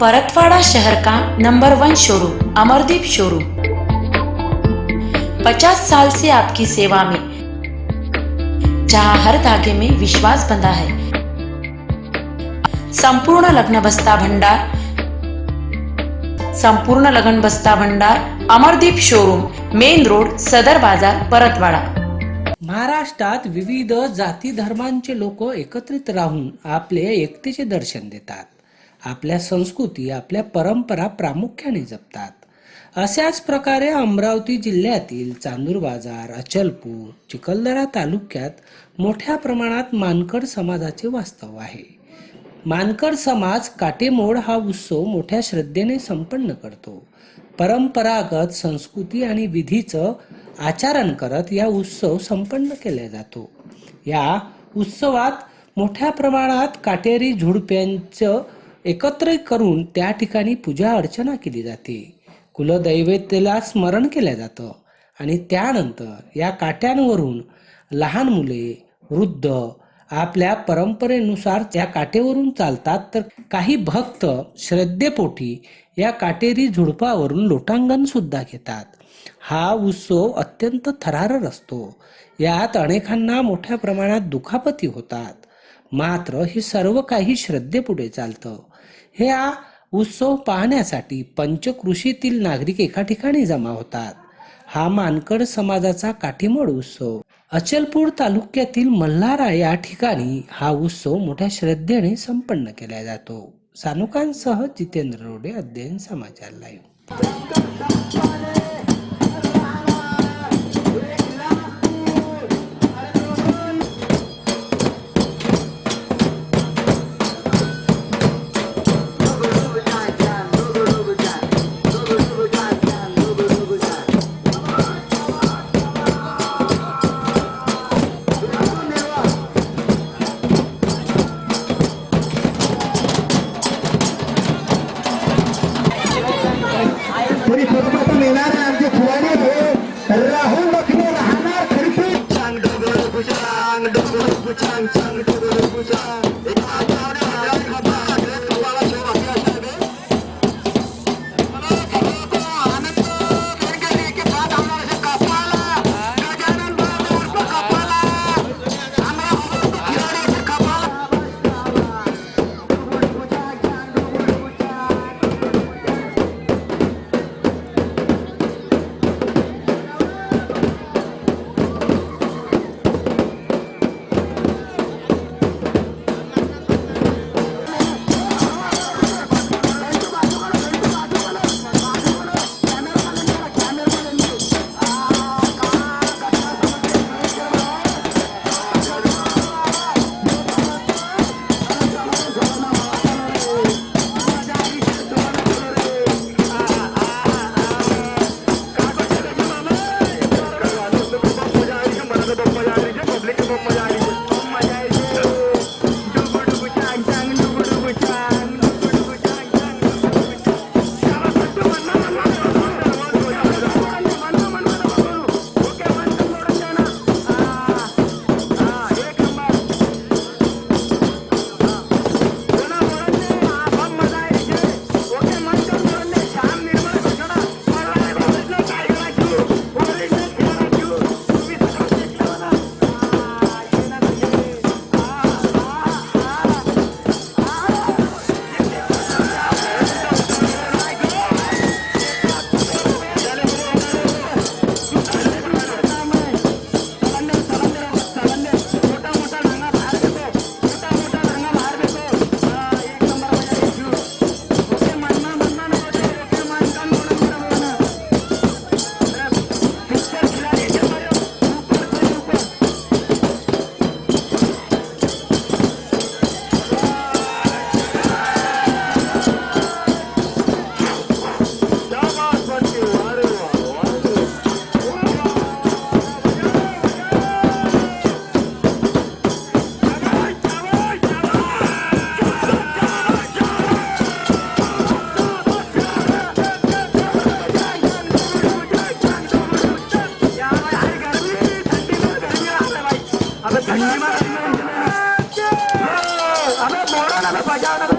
परतवाड़ा शहर का number one showroom Amardeep showroom पचास साल से आपकी सेवा में जहां हर धागे में विश्वास बंधा है। संपूर्ण लग्न बस्ता भंडार संपूर्ण लग्न बस्ता भंडार अमरदीप शोरूम मेन रोड सदर बाजार परतवाडा. महाराष्ट्रात विविध जाती धर्मांचे लोक एकत्रित राहून आपले एकतेचे दर्शन देतात. आपल्या संस्कृती आपल्या परंपरा प्रामुख्याने जपतात. अशाच प्रकारे अमरावती जिल्ह्यातील चांदूर बाजार अचलपूर चिखलदरा तालुक्यात मोठ्या प्रमाणात मानकड समाजाचे वास्तव आहे. मानकड समाज काटेमोड हा उत्सव मोठ्या श्रद्धेने संपन्न करतो. परंपरागत संस्कृती आणि विधीचं आचरण करत या उत्सव संपन्न केला जातो. या उत्सवात मोठ्या प्रमाणात काटेरी झुडप्यांचं एकत्र करून त्या ठिकाणी पूजा अर्चना केली जाते. कुलदैवतेला स्मरण केलं जातं आणि त्यानंतर या काट्यांवरून लहान मुले वृद्ध आपल्या परंपरेनुसार त्या काटेवरून चालतात तर काही भक्त श्रद्धेपोटी या काटेरी झुडपावरून लोटांगण सुद्धा घेतात. हा उत्सव अत्यंत थरारर असतो. यात अनेकांना मोठ्या प्रमाणात दुखापती होतात. मात्र हे सर्व काही श्रद्धेपुढे चालतं. हे हा उत्सव पाहण्यासाठी पंचकृषीतील नागरिक एका ठिकाणी जमा होतात. हा मानकड समाजाचा काठीमोड उत्सव. अचलपूर तालुक्यातील मल्हारा या ठिकाणी हा उत्सव मोठ्या श्रद्धेने संपन्न केला जातो. सानुकांसह जितेंद्र रोडे अध्ययन समाचार लाईव्ह. तरी प्रथमतम येणार आमचे फुवाने भाऊ राहुल मखने राहणार खडकी. चांग डोगर पुचांग डोगर पुचांग चांग डोगर पुचांग Anak bola, anak pajak, anak